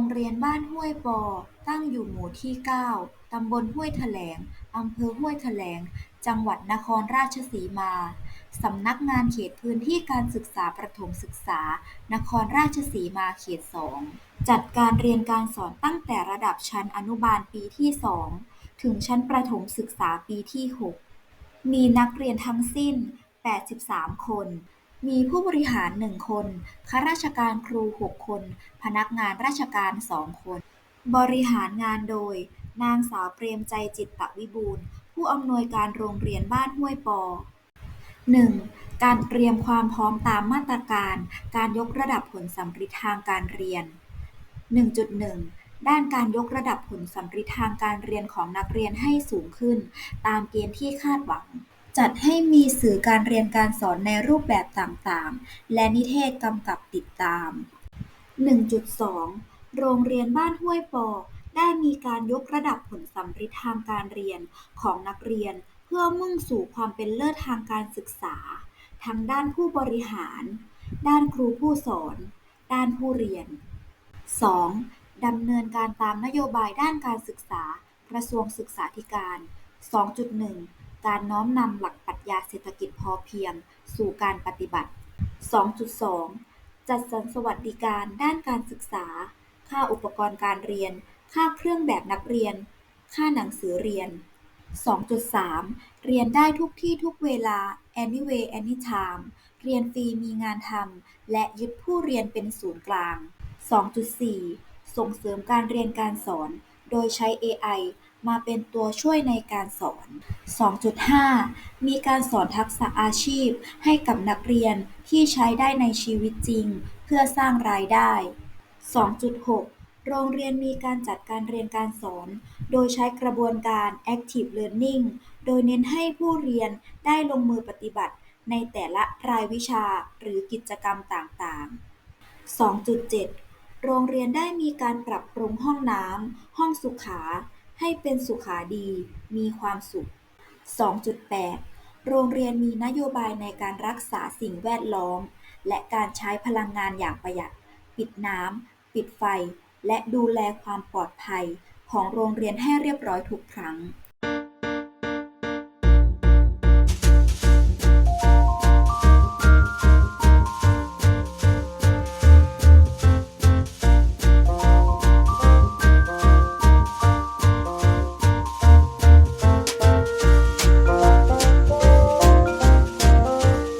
งเรียนบ้านห้วยปอตั้งอยู่หมู่ที่ 9 ตำบลห้วยแถลง อำเภอห้วยแถลง จังหวัดนครราชสีมา สำนักงานเขตพื้นที่การศึกษาประถมศึกษา นครราชสีมาเขต 2 จัดการเรียนการสอนตั้งแต่ระดับชั้นอนุบาลปีที่ 2 ถึงชั้นประถมศึกษาปีที่ 6 มีนักเรียนทั้งสิ้น 83 คน มีผู้บริหาร1คน ข้าราชการครู6คน พนักงานราชการ2คน บริหารงานโดย นางสาวเปรมใจจิตตวิบูลผู้อำนวยการโรงเรียนบ้านห้วยปอ 1. การเตรียมความพร้อมตามมาตรการ การยกระดับผลสัมฤทธิ์ทางการเรียน 1.1 ด้านการยกระดับผลสัมฤทธิ์ทางการเรียนของนักเรียนให้สูงขึ้น ตามเกณฑ์ที่คาดหวัง จัดให้มีสื่อการเรียนการสอนในรูปแบบต่างๆและนิเทศกำกับติดตาม 1.2 โรงเรียนบ้านห้วยปอ ได้มีการยกระดับผลสัมฤทธิ์ทางการเรียนของนักเรียน เพื่อมุ่งสู่ความเป็นเลิศทางการศึกษา ทั้งด้านผู้บริหาร ด้านครูผู้สอน ด้านผู้เรียน 2. ดำเนินการตามนโยบายด้านการศึกษา กระทรวงศึกษาธิการ 2.1 การน้อมนำหลักปรัชญาเศรษฐกิจพอเพียง สู่การปฏิบัติ 2.2 จัดสรรสวัสดิการด้านการศึกษา ค่าอุปกรณ์การเรียน ค่าเครื่องแบบนักเรียน ค่าหนังสือเรียน 2.3 เรียนได้ทุกที่ทุกเวลา anyway anytime เรียนฟรีมีงานทำและยึดผู้เรียนเป็นศูนย์กลาง 2.4 ส่งเสริมการเรียนการสอน โดยใช้ AI มาเป็นตัวช่วยในการสอน 2.5 มีการสอนทักษะอาชีพให้กับนักเรียนที่ใช้ได้ในชีวิตจริง เพื่อสร้างรายได้ 2.6 โรงเรียนมีการจัดการเรียนการสอน โดยใช้กระบวนการ Active Learning โดยเน้นให้ผู้เรียนได้ลงมือปฏิบัติในแต่ละรายวิชาหรือกิจกรรมต่างๆ 2.7 โรงเรียนได้มีการปรับปรุงห้องน้ำ ห้องสุขา ให้เป็นสุขาดี มีความสุข 2.8 โรงเรียนมีนโยบายในการรักษาสิ่งแวดล้อม และการใช้พลังงานอย่างประหยัด ปิดน้ำ ปิดไฟ และดูแลความปลอดภัยของโรงเรียนให้เรียบร้อยทุกครั้ง